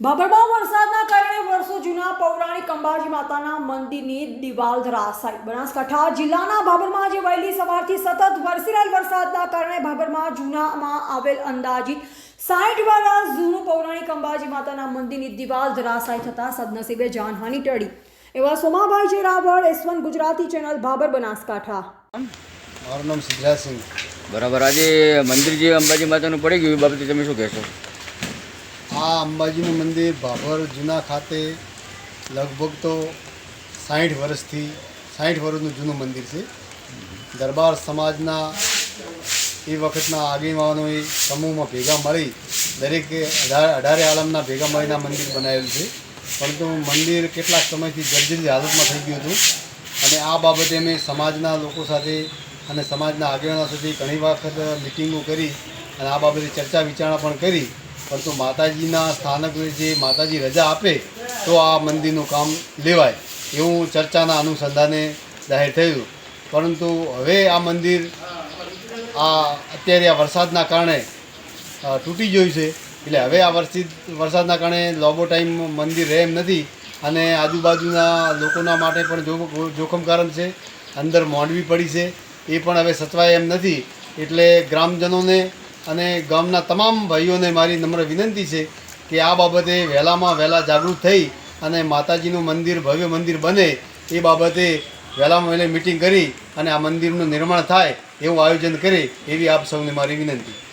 ભાભરમાં વરસાદના કારણે વર્ષો જૂના પૌરાણિક અંબાજી માતાના મંદિરની દિવાલ ધરાશાઈ બનાસકાંઠા જિલ્લાના ભાભરમાં આજે વહેલી સવારથી સતત વરસી રહેલ વરસાદના કારણે ભાભરમાં જૂનામાં આવેલ અંદાજિત સાઠ વર્ષ જૂનું પૌરાણિક અંબાજી માતાના મંદિરની દિવાલ ધરાશાયી થતાં સદનસીબે જાનહાની ટળી. એવા Somabhai Jerawal S one Gujarati channel Bhabhar Banaskantha. મારું નામ સિદ્ધરાજસિંહ બરાબર. આજે મંદિર જે અંબાજી માતાનું પડી ગયું એ બાબતે તમે શું કહેશો? આ અંબાજીનું મંદિર ભાભર જૂના ખાતે લગભગ તો સાઠ વર્ષથી સાઠ વર્ષનું જૂનું મંદિર છે. દરબાર સમાજના એ વખતના આગેવાનોએ સમૂહમાં ભેગા મળી દરેકે અઢાર અઢારે આલમના ભેગા મળીને મંદિર બનાવેલું છે. પરંતુ મંદિર કેટલાક સમયથી જર્જરી હાલતમાં થઈ ગયું હતું અને આ બાબતે અમે સમાજના લોકો સાથે અને સમાજના આગેવાનો સાથે ઘણી વખત મિટિંગો કરી અને આ બાબતે ચર્ચા વિચારણા પણ કરી પરંતુ માતાજીના સ્થાનક જે માતાજી રજા આપે, તો આ મંદિરનું કામ લેવાય એવું ચર્ચાના અનુસંધાને જાહેર થયું. પરંતુ હવે આ મંદિર આ અત્યારે આ વરસાદના કારણે તૂટી ગયું છે. એટલે હવે આ વરસી વરસાદના કારણે લાંબો ટાઈમ મંદિર રહે એમ નથી અને આજુબાજુના લોકોના માટે પણ જોખમકારક છે. અંદર મોંડવી પડી છે. એ પણ હવે સચવાય એમ નથી. એટલે ગ્રામજનોને અને ગામના તમામ ભાઈઓને મારી નમ્ર વિનંતી છે કે આ બાબતે વહેલામાં વહેલા જાગૃત થઈ અને માતાજીનું મંદિર, ભવ્ય મંદિર બને એ બાબતે વહેલામાં વહેલી મિટિંગ કરી અને આ મંદિરનું નિર્માણ થાય એવું આયોજન કરે એવી આપ સૌને મારી વિનંતી.